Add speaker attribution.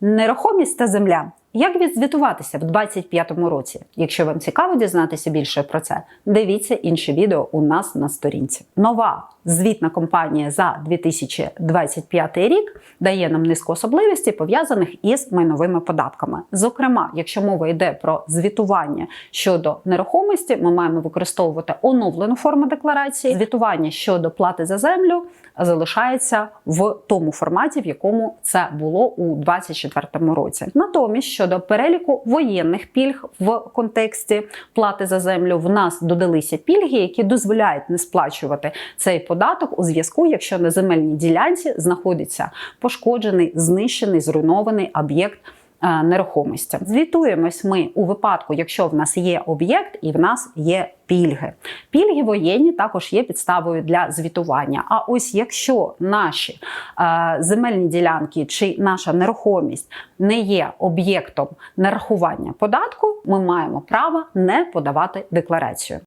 Speaker 1: Нерухомість та земля. Як відзвітуватися в 2025 році? Якщо вам цікаво дізнатися більше про це, дивіться інше відео у нас на сторінці. Нова звітна компанія за 2025 рік дає нам низку особливостей, пов'язаних із майновими податками. Зокрема, якщо мова йде про звітування щодо нерухомості, ми маємо використовувати оновлену форму декларації. Звітування щодо плати за землю залишається в тому форматі, в якому це було у 2024 році. Натомість щодо переліку воєнних пільг в контексті плати за землю, в нас додалися пільги, які дозволяють не сплачувати цей податок у зв'язку, якщо на земельній ділянці знаходиться пошкоджений, знищений, зруйнований об'єкт. Е, Нерухомості звітуємось ми у випадку, якщо в нас є об'єкт і в нас є пільги. Пільги воєнні також є підставою для звітування. А ось якщо наші е, земельні ділянки чи наша нерухомість не є об'єктом нарахування податку, ми маємо право не подавати декларацію.